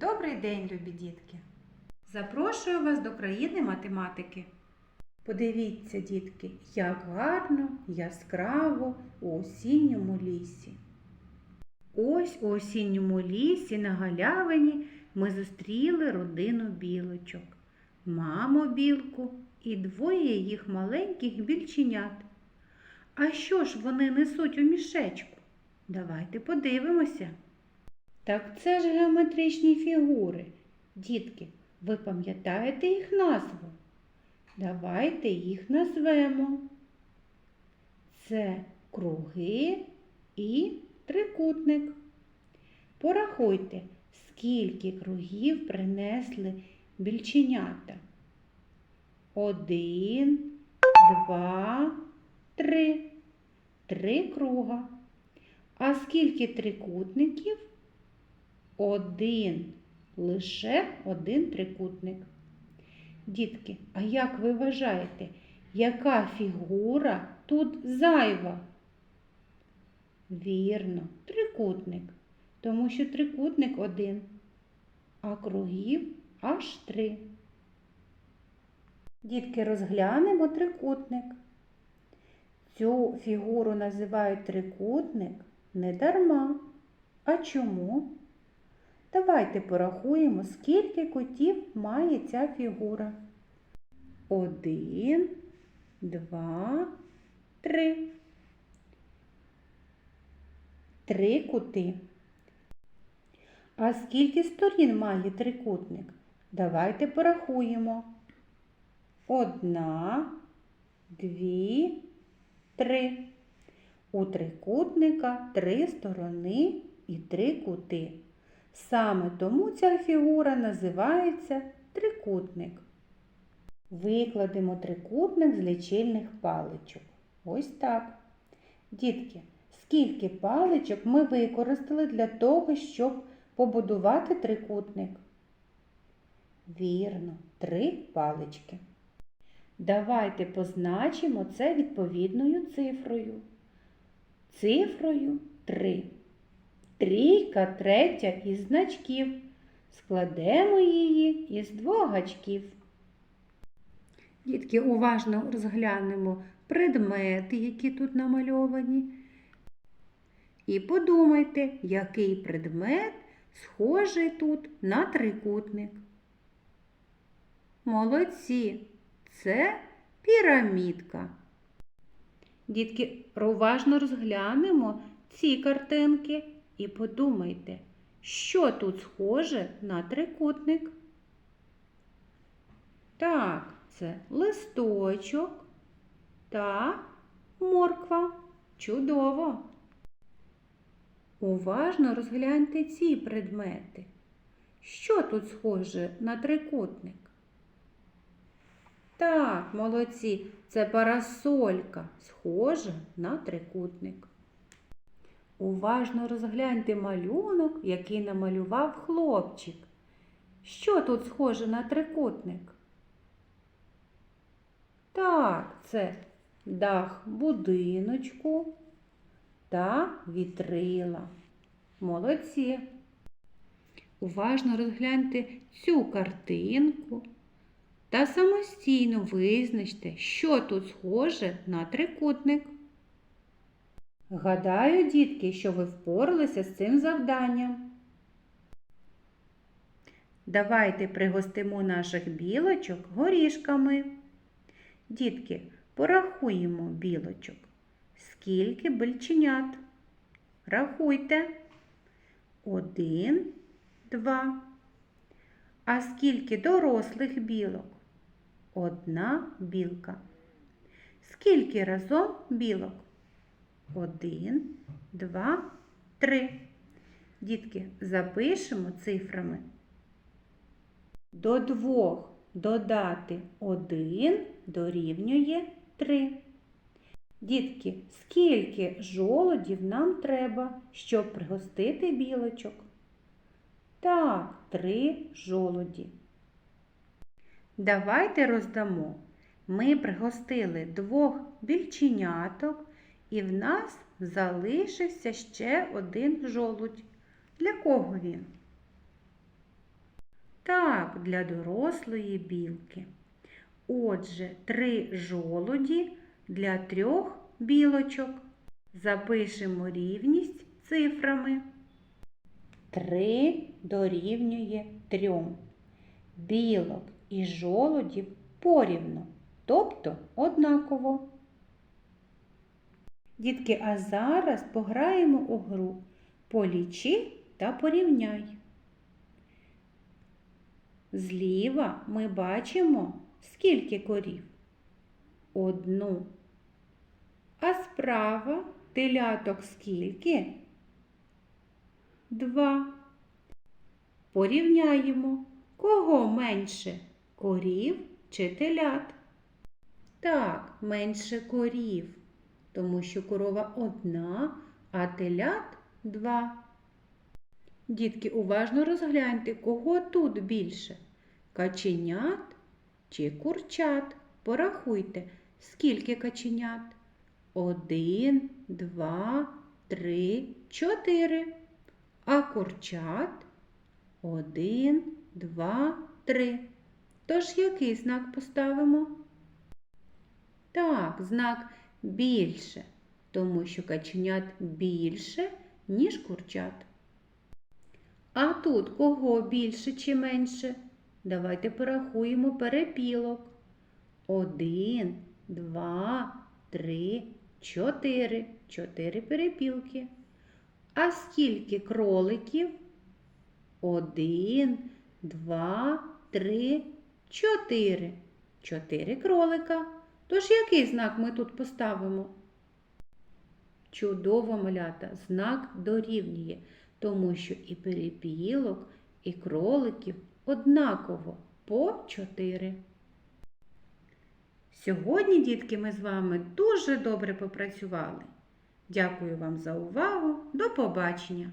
Добрий день, любі дітки! Запрошую вас до країни математики. Подивіться, дітки, як гарно, яскраво у осінньому лісі. Ось у осінньому лісі на галявині ми зустріли родину білочок, маму білку і двоє їх маленьких більченят. А що ж вони несуть у мішечку? Давайте подивимося. Так це ж геометричні фігури. Дітки, ви пам'ятаєте їх назву? Давайте їх назвемо. Це круги і трикутник. Порахуйте, скільки кругів принесли більченята. Один, два, три. Три круга. А скільки трикутників? Один. Лише один трикутник. Дітки, а як ви вважаєте, яка фігура тут зайва? Вірно, трикутник, тому що трикутник один, а кругів аж три. Дітки, розглянемо трикутник. Цю фігуру називають трикутник не дарма. А чому? Давайте порахуємо, скільки кутів має ця фігура. Один, два, три. Три кути. А скільки сторін має трикутник? Давайте порахуємо. Одна, дві, три. У трикутника три сторони і три кути. Саме тому ця фігура називається трикутник. Викладемо трикутник з лічильних паличок. Ось так. Дітки, скільки паличок ми використали для того, щоб побудувати трикутник? Вірно, три палички. Давайте позначимо це відповідною цифрою. Цифрою 3. Трійка третя із значків. Складемо її із двох гачків. Дітки, уважно розглянемо предмети, які тут намальовані. І подумайте, який предмет схожий тут на трикутник. Молодці! Це пірамідка. Дітки, уважно розглянемо ці картинки і подумайте, що тут схоже на трикутник. Так, це листочок та морква. Чудово! Уважно розгляньте ці предмети. Що тут схоже на трикутник? Так, молодці, це парасолька, схожа на трикутник. Уважно розгляньте малюнок, який намалював хлопчик. Що тут схоже на трикутник? Так, це дах будиночку та вітрила. Молодці. Уважно розгляньте цю картинку та самостійно визначте, що тут схоже на трикутник. Гадаю, дітки, що ви впоралися з цим завданням. Давайте пригостимо наших білочок горішками. Дітки, порахуємо білочок. Скільки бельченят? Рахуйте. Один, два. А скільки дорослих білок? Одна білка. Скільки разом білок? Один, два, три. Дітки, запишемо цифрами. До двох додати один дорівнює три. Дітки, скільки жолодів нам треба, щоб пригостити білочок? Так, три жолоді. Давайте роздамо. Ми пригостили двох більченяток, і в нас залишився ще один жолудь. Для кого він? знак для дорослої білки. Отже, три жолуді для трьох білочок. Запишемо рівність цифрами. 3 дорівнює 3. Білок і жолудів порівну, тобто однаково. Дітки, а зараз пограємо у гру Полічи та порівняй. Зліва ми бачимо, скільки корів. Одну. А справа теляток скільки? Два. Порівняємо, кого менше корів чи телят. Так, менше корів, тому що корова одна, а телят два. Дітки, уважно розгляньте, кого тут більше каченят чи курчат. Порахуйте, скільки каченят. Один, два, три, чотири. А курчат один, два, три. Тож який знак поставимо? Так, знак більше, тому що каченят більше, ніж курчат. А тут кого більше чи менше? Давайте порахуємо перепілок. Один, два, три, чотири. Чотири перепілки. А скільки кроликів? Один, два, три, чотири. Чотири кролика. Тож який знак ми тут поставимо? Чудово малята, знак дорівнює, тому що і перепілок, і кроликів однаково по чотири. Сьогодні, дітки, ми з вами дуже добре попрацювали. Дякую вам за увагу. До побачення!